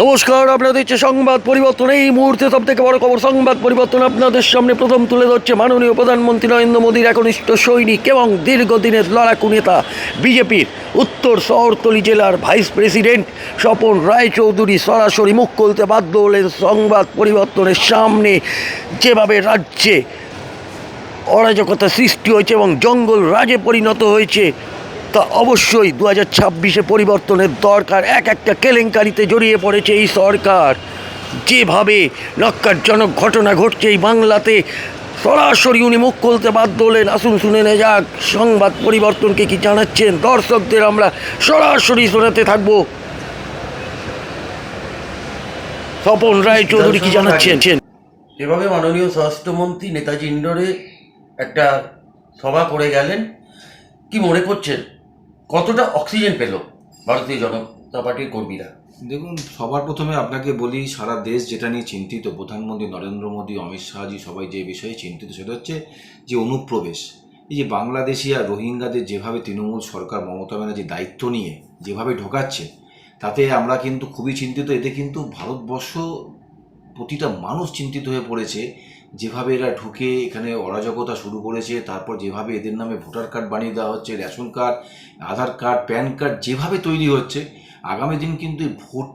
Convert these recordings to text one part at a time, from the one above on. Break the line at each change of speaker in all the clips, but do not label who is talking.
নমস্কার, আপনাদের হচ্ছে সংবাদ পরিবর্তন। এই মুহূর্তে সব থেকে বড় খবর, সংবাদ পরিবর্তন আপনাদের সামনে প্রথম তুলে ধরছে মাননীয় প্রধানমন্ত্রী নরেন্দ্র মোদীর একনিষ্ঠ সৈনিক এবং দীর্ঘদিনের লড়াকু নেতা বিজেপির উত্তর শহরতলি জেলার ভাইস প্রেসিডেন্ট স্বপন রায়চৌধুরী সরাসরি মুখ খুলতে বাধ্য হলেন সংবাদ পরিবর্তনের সামনে। যেভাবে রাজ্যে অরাজকতা সৃষ্টি হয়েছে এবং জঙ্গল রাজে পরিণত হয়েছে তা অবশ্যই দু হাজার ছাব্বিশে পরিবর্তনের দরকার। এক একটা কেলেঙ্কারিতে জড়িয়ে পড়েছে এই সরকার। যেভাবে নক্কারজনক ঘটনা ঘটছে এই বাংলাতে সরাসরি উনি মুখ খুলতে বাধ্য হলেন। আসুন শুনে নে যাক সংবাদ পরিবর্তনকে কি জানাচ্ছেন? দর্শকদের আমরা সরাসরি শোনাতে থাকব। স্বপন রায় চৌধুরী কি জানাচ্ছেন?
এভাবে মাননীয় স্বরাষ্ট্রমন্ত্রী নেতাজি ইন্ডোরে একটা সভা করে গেলেন। কি মনে করছেন? কতটা অক্সিজেন পেল ভারতীয় জনতা পার্টির কর্মীরা?
দেখুন, সবার প্রথমে আপনাকে বলি, সারা দেশ যেটা নিয়ে চিন্তিত, প্রধানমন্ত্রী নরেন্দ্র মোদী, অমিত শাহজি সবাই যে বিষয়ে চিন্তিত, সেটা হচ্ছে যে অনুপ্রবেশ। এই যে বাংলাদেশি আর রোহিঙ্গাদের যেভাবে তৃণমূল সরকার মমতা ব্যানার্জি দায়িত্ব নিয়ে যেভাবে ঢোকাচ্ছে, তাতে আমরা কিন্তু খুবই চিন্তিত। এতে কিন্তু ভারতবর্ষ প্রতিটা মানুষ চিন্তিত হয়ে পড়েছে যেভাবে এরা ঢুকে এখানে অরাজকতা শুরু করেছে, তারপর যেভাবে এদের নামে ভোটার কার্ড বানিয়ে দেওয়া হচ্ছে, ration card, Aadhaar card, PAN card যেভাবে তৈরি হচ্ছে, আগামী দিন কিন্তু ভোট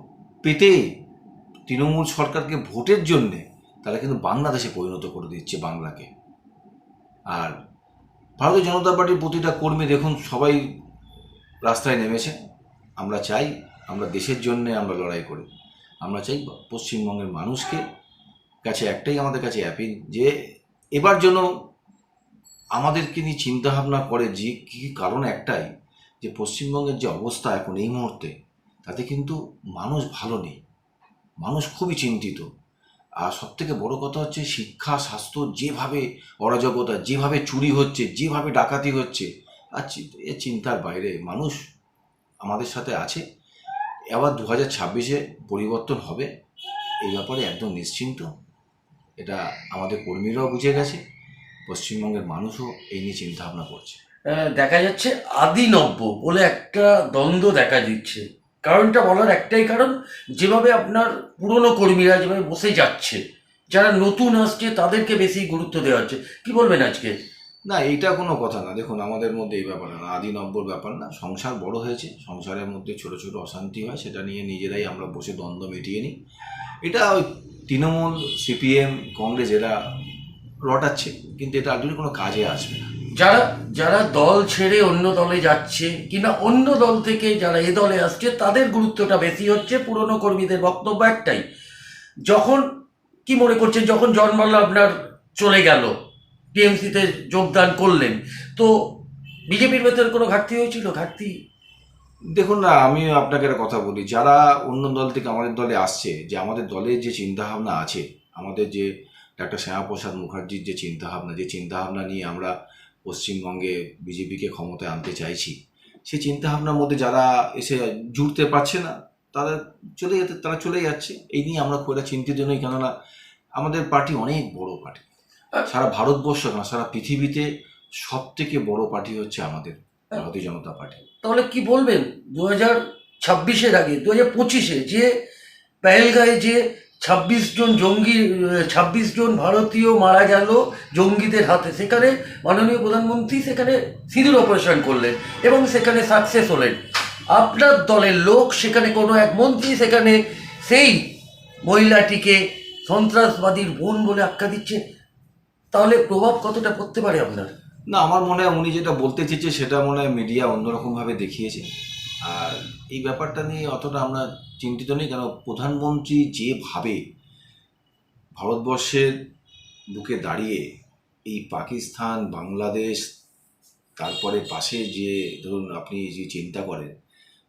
পেতে তৃণমূল সরকারকে ভোটের জন্যে তারা কিন্তু বাংলাদেশে পরিণত করে দিচ্ছে বাংলাকে। আর ভারতীয় জনতা পার্টির প্রতিটা কর্মী দেখুন, সবাই রাস্তায় নেমেছে। আমরা চাই আমরা দেশের জন্যে আমরা লড়াই করি। আমরা চাই পশ্চিমবঙ্গের মানুষকে কাছে একটাই আমাদের কাছে অ্যাপিল যে এবার যেন আমাদেরকে নিয়ে চিন্তাভাবনা করে যে কী কারণ একটাই যে পশ্চিমবঙ্গের যে অবস্থা এখন এই মুহূর্তে, তাতে কিন্তু মানুষ ভালো নেই। মানুষ খুবই চিন্তিত। আর সব থেকে বড় কথা হচ্ছে শিক্ষা, স্বাস্থ্য যেভাবে অরাজকতা, যেভাবে চুরি হচ্ছে, যেভাবে ডাকাতি হচ্ছে আর এ চিন্তার বাইরে মানুষ আমাদের সাথে আছে। এবার দু হাজার ছাব্বিশে পরিবর্তন হবে, এই ব্যাপারে একদম নিশ্চিন্ত। এটা আমাদের কর্মীরাও বুঝে গেছে পশ্চিমবঙ্গের মানুষও এই নিয়ে চিন্তা ভাবনা করছে
দেখা যাচ্ছে আদি নব্য বলে একটা দ্বন্দ্ব দেখা দিচ্ছে। কারণটা বলার একটাই কারণ যেভাবে আপনার পুরনো কর্মীরা যেভাবে বসে যাচ্ছে যারা নতুন আসছে তাদেরকে বেশি গুরুত্ব দেওয়া হচ্ছে। কি বলবেন আজকে?
না এইটা কোনো কথা না। দেখুন আমাদের মধ্যে এই ব্যাপার না আদি নব্বর ব্যাপার না। সংসার বড় হয়েছে সংসারের মধ্যে ছোট ছোট অশান্তি হয় সেটা নিয়ে নিজেরাই আমরা বসে দ্বন্দ্ব মিটিয়ে নিই। এটা তৃণমূল সিপিএম কংগ্রেস এরা রটাচ্ছে কিন্তু এটা আলটিমেটলি কোনো কাজে আসবে না।
যারা যারা দল ছেড়ে অন্য দলে যাচ্ছে কিনা অন্য দল থেকে যারা এ দলে আসছে, তাদের গুরুত্বটা বেশি হচ্ছে, পুরনো কর্মীদের বক্তব্য একটাই। যখন, কি মনে করছেন, যখন জন্মাল্লা আপনার চলে গেল, টিএমসিতে যোগদান করলেন, তো বিজেপির ভেতরে কোনো ঘাটতি হয়েছিল? ঘাটতি
দেখুন না আমি আপনাকে একটা কথা বলি। যারা অন্য দল থেকে আমাদের দলে আসছে, যে আমাদের দলের যে চিন্তাভাবনা আছে, আমাদের যে ডাক্তার শ্যামাপ্রসাদ মুখার্জির যে চিন্তাভাবনা যে চিন্তাভাবনা নিয়ে আমরা পশ্চিমবঙ্গে বিজেপিকে ক্ষমতায় আনতে চাইছি, সেই চিন্তাভাবনার মধ্যে যারা এসে জুড়তে পারছে না, তারা চলে যেতে, তারা চলে যাচ্ছে। এই নিয়ে আমরা খুব একটা চিন্তিত নই, কেননা আমাদের পার্টি অনেক বড় পার্টি। সারা ভারতবর্ষ না, সারা পৃথিবীতে সব থেকে বড় পার্টি হচ্ছে আমাদের। ভারতীয় জনতা পার্টি।
তাহলে কি বলবেন? দু হাজার ছাব্বিশের আগে দু হাজার পঁচিশে যে পেহেলগাঁয়ে যে ছাব্বিশ জন জঙ্গি, ছাব্বিশ জন ভারতীয় মারা গেল জঙ্গিদের হাতে, সেখানে মাননীয় প্রধানমন্ত্রী সেখানে সিঁদুর অপারেশন করলেন এবং সেখানে সাকসেস হলেন। আপনার দলের লোক সেখানে কোনো এক মন্ত্রী সেখানে সেই মহিলাটিকে সন্ত্রাসবাদীর বোন বলে আখ্যা দিচ্ছে। তাহলে প্রভাব কতটা পড়তে পারে আপনার?
না, আমার মনে হয় উনি যেটা বলতে চেয়েছে সেটা মনে হয় মিডিয়া অন্যরকমভাবে দেখিয়েছে। আর এই ব্যাপারটা নিয়ে অতটা আমরা চিন্তিত নেই, কেন প্রধানমন্ত্রী যেভাবে ভারতবর্ষের বুকে দাঁড়িয়ে এই পাকিস্তান, বাংলাদেশ, তারপরে পাশে যে, ধরুন আপনি যে চিন্তা করেন,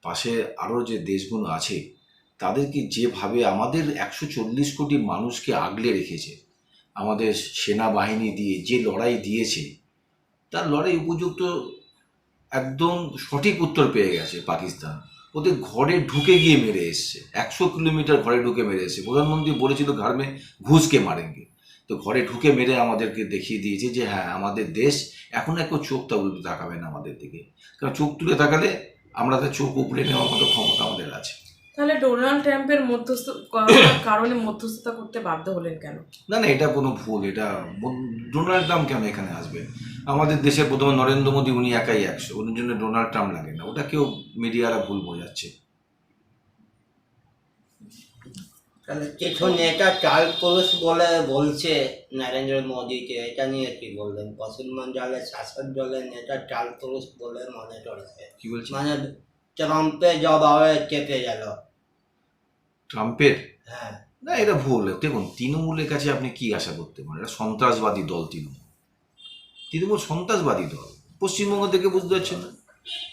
পাশে আরও যে দেশগুলো আছে, তাদেরকে যেভাবে আমাদের একশো চল্লিশ কোটি মানুষকে আগলে রেখেছে, আমাদের সেনাবাহিনী দিয়ে যে লড়াই দিয়েছে তার লড়াই উপযুক্ত একদম সঠিক উত্তর পেয়ে গেছে পাকিস্তান। ওদের ঘরে ঢুকে গিয়ে মেরে এসছে। একশো কিলোমিটার ঘরে ঢুকে মেরে এসছে। প্রধানমন্ত্রী বলেছিল ঘরমে ঘুষকে মারেঙ্গে। তো ঘরে ঢুকে মেরে আমাদেরকে দেখিয়ে দিয়েছে যে হ্যাঁ আমাদের দেশ এখন একটু চোখ তুলে তাকাবে না আমাদের দিকে। কারণ চোখ তুলে তাকালে আমরা তো চোখ উপড়ে নেওয়ার মতো ক্ষমতা আমাদের আছে।
তাহলে ডোনাল্ড ট্রাম্পের মধ্যস্থ কারণে মধ্যস্থতা করতে বাধ্য হলেন কেন?
না না এটা কোনো ভুল এটা ডোনাল্ড ট্রাম্প কেন এখানে আসবে? আমাদের দেশের প্রথমে নরেন্দ্র মোদী উনি একাই একশো ওর জন্য ডোনাল্ড ট্রাম্প লাগে না ওটা কেউ মিডিয়ারা ভুল বোঝাচ্ছে।
তাহলে কিছু নেতা চাল পুরুষ বলে বলছে নরেন্দ্র মোদীকে এটা নিয়ে কি বলবেন পশ্চিমবঙ্গের শাসক দলের নেতা চাল পুরুষ বলে মনে চলছে।
কি বলছি?
মানে ট্রাম্পে জবাবে চেপে গেল।
ট্রাম্পের?
হ্যাঁ।
না এটা ভুল। দেখুন তৃণমূলের কাছে আপনি কি আশা করতে পারেন? এটা সন্ত্রাসবাদী দল তৃণমূল। তৃণমূল সন্ত্রাসবাদী দল। পশ্চিমবঙ্গ থেকে বুঝতে পারছেন না?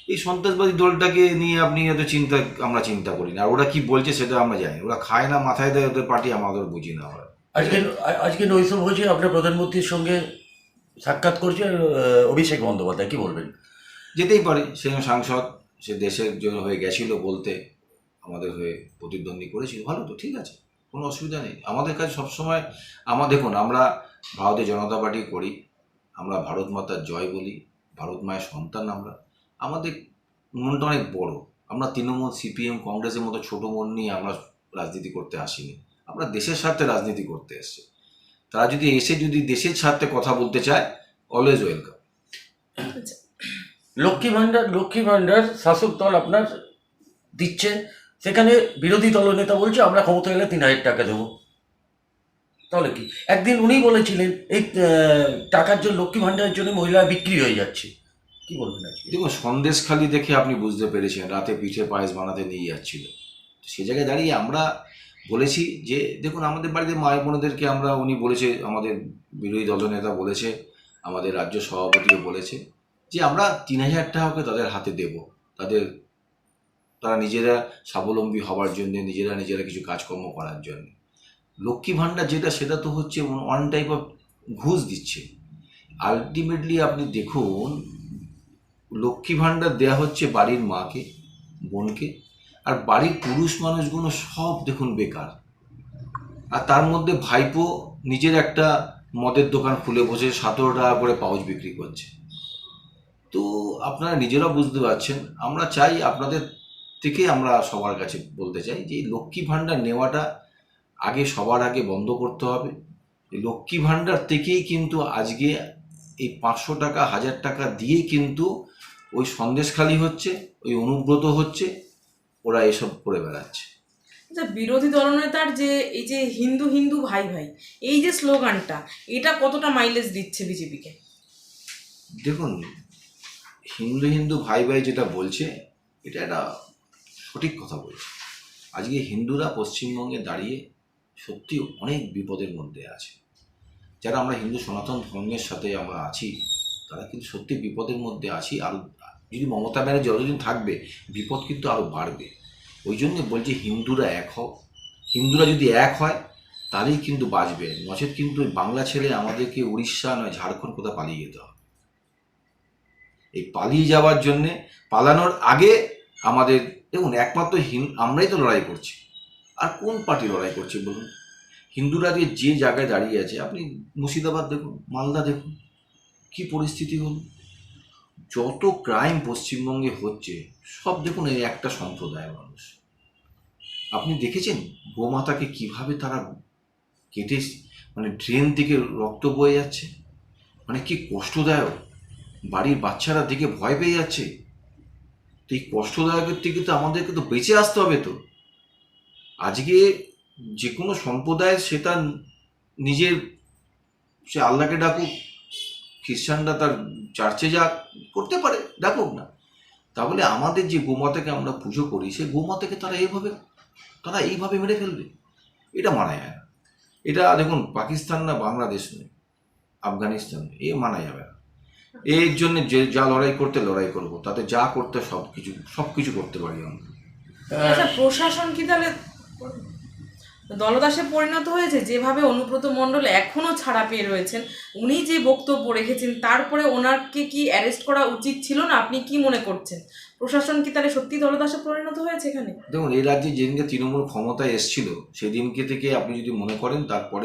এই সন্ত্রাসবাদী দলটাকে নিয়ে আপনি এত চিন্তা আমরা চিন্তা করি না। আর ওরা কি বলছে সেটা আমরা জানি ওরা খায় না মাথায় দেয় ওদের পার্টি আমাদের বুঝি না আমরা
আজকে আজকে নৈশব হয়েছে আপনার প্রধানমন্ত্রীর সঙ্গে সাক্ষাৎ করছে অভিষেক বন্দ্যোপাধ্যায়। কি বলবেন?
যেতেই পারে। সে সাংসদ সে দেশের জন্য হয়ে গেছিল বলতে। আমাদের হয়ে প্রতিদ্বন্দ্বী করেছিল ভালো তো, ঠিক আছে, কোনো অসুবিধা নেই। আমাদের কাছে সবসময় আমার দেখুন, আমরা ভারতীয় জনতা পার্টি করি, আমরা ভারত মাতার জয় বলি, ভারত মায়ের সন্তান আমরা। আমাদের মনটা অনেক বড়। আমরা তৃণমূল, সিপিএম, কংগ্রেসের মতো ছোটো মন নিয়ে আমরা রাজনীতি করতে আসিনি। আমরা দেশের স্বার্থে রাজনীতি করতে এসেছি। তারা যদি এসে যদি দেশের স্বার্থে কথা বলতে চায় অলওয়েজ ওয়েলকাম
লক্ষ্মী ভাণ্ডার লক্ষ্মী ভাণ্ডার শাসক দল আপনার দিচ্ছে সেখানে বিরোধী দলনেতা বলছে, আমরা ক্ষমতা এলে তিন হাজার টাকা দেবো। তাহলে কি? একদিন উনি বলেছিলেন, এই টাকার জন্য, লক্ষ্মী ভাণ্ডারের জন্য মহিলা বিক্রি হয়ে যাচ্ছে। কি বলবেন আজকে?
দেখুন সন্দেশখালি দেখে আপনি বুঝতে পেরেছেন, রাতে পিঠে পায়েস বানাতে নিয়ে যাচ্ছিল। সে জায়গায় দাঁড়িয়ে আমরা বলেছি যে, দেখুন, আমাদের বাড়িতে মায়ের বোনেদেরকে আমরা, উনি বলেছে, আমাদের বিরোধী দলনেতা বলেছে, আমাদের রাজ্য সভাপতিও বলেছে যে, আমরা তিন হাজার টাকা করে তাদের হাতে দেব, তাদের তারা নিজেরা স্বাবলম্বী হওয়ার জন্য, নিজেরা নিজেরা কিছু কাজকর্ম করার জন্য। লক্ষ্মী ভাণ্ডার যেটা, সেটা তো হচ্ছে ওয়ান টাইপ অফ ঘুষ দিচ্ছে। আলটিমেটলি আপনি দেখুন, লক্ষ্মী ভাণ্ডার দেয়া হচ্ছে বাড়ির মাকে, বোনকে, আর বাড়ির পুরুষ মানুষগুলো সব দেখুন বেকার। আর তার মধ্যে ভাইপো নিজের একটা মদের দোকান খুলে বসে সতেরো টাকা করে পাউচ বিক্রি করছে। তো আপনারা নিজেরা বুঝতে পারছেন, আমরা চাই আপনাদের থেকে আমরা সবার কাছে বলতে চাই যে লক্ষ্মী ভাণ্ডার নেওয়াটা আগে সবার আগে বন্ধ করতে হবে। লক্ষ্মী ভাণ্ডার থেকেই কিন্তু আজকে এই পাঁচশো টাকা হাজার টাকা দিয়েই কিন্তু ওই সন্দেশখালি হচ্ছে ওই অনুব্রত হচ্ছে ওরা এসব করে বেড়াচ্ছে।
আচ্ছা বিরোধী দলনেতার যে এই যে হিন্দু হিন্দু ভাই ভাই এই যে স্লোগানটা এটা কতটা মাইলেজ দিচ্ছে বিজেপিকে?
দেখুন হিন্দু হিন্দু ভাই ভাই যেটা বলছে এটা একটা সঠিক কথা বলছে আজকে হিন্দুরা পশ্চিমবঙ্গে দাঁড়িয়ে সত্যি অনেক বিপদের মধ্যে আছে। যারা আমরা হিন্দু সনাতন ধর্মের সাথে আমরা আছি, তারা কিন্তু সত্যি বিপদের মধ্যে আছি। আর যদি মমতা ব্যানার্জি যতদিন থাকবে, বিপদ কিন্তু আরও বাড়বে। ওই জন্য বলছি হিন্দুরা এক হোক হিন্দুরা যদি এক হয়, তাহলেই কিন্তু বাঁচবে। নচেত কিন্তু বাংলা ছেলে আমাদেরকে উড়িষ্যা নয়, ঝাড়খণ্ড কোথাও পালিয়ে যেতে হবে। এই পালিয়ে যাওয়ার জন্যে পালানোর আগে আমাদের দেখুন, একমাত্র হিন, আমরাই তো লড়াই করছি। আর কোন পার্টি লড়াই করছে বলুন? হিন্দুরা যে যে জায়গায় দাঁড়িয়ে আছে, আপনি মুর্শিদাবাদ দেখুন, মালদা দেখুন, কি পরিস্থিতি হল যত ক্রাইম পশ্চিমবঙ্গে হচ্ছে, সব দেখুন এই একটা সম্প্রদায়ের মানুষ। আপনি দেখেছেন গোমাতাকে কীভাবে তারা কেটে মানে ড্রেন থেকে রক্ত বয়ে যাচ্ছে? মানে কি কষ্টদায়ক। বাড়ির বাচ্চারা দেখে ভয় পেয়ে যাচ্ছে। তো এই কষ্টদায়কের থেকে তো আমাদেরকে তো বেঁচে আসতে হবে তো। আজকে যে কোনো সম্প্রদায় সেটা নিজের, সে আল্লাহকে ডাকুক, খ্রিস্টানরা তার চার্চে যা করতে পারে, ডাকুক না। তাহলে আমাদের যে গোমাতাকে আমরা পুজো করি, সেই গোমাতাকে তারা এইভাবে তারা এইভাবে মেরে ফেলবে। এটা মানা যায় না। এটা দেখুন, পাকিস্তান না বাংলাদেশ নয়, আফগানিস্তান এ মানা যাবে না। এর জন্য যে যা লড়াই করতে লড়াই করব তাতে যা করতে সব কিছু সব কিছু করতে পারি আমরা।
আচ্ছা প্রশাসন কি তাহলে দলদাসে পরিণত হয়েছে? যেভাবে অনুব্রত মণ্ডল এখনও ছাড়া পেয়ে রয়েছেন উনি যে বক্তব্য রেখেছেন তারপরে ওনাকে কি অ্যারেস্ট করা উচিত ছিল না? আপনি কি মনে করছেন? প্রশাসন কি তাহলে সত্যি দলদাসে পরিণত হয়েছে এখানে?
দেখুন এই রাজ্যে যেদিনকে তৃণমূল ক্ষমতায় এসছিল সেদিনকে থেকে আপনি যদি মনে করেন তারপরে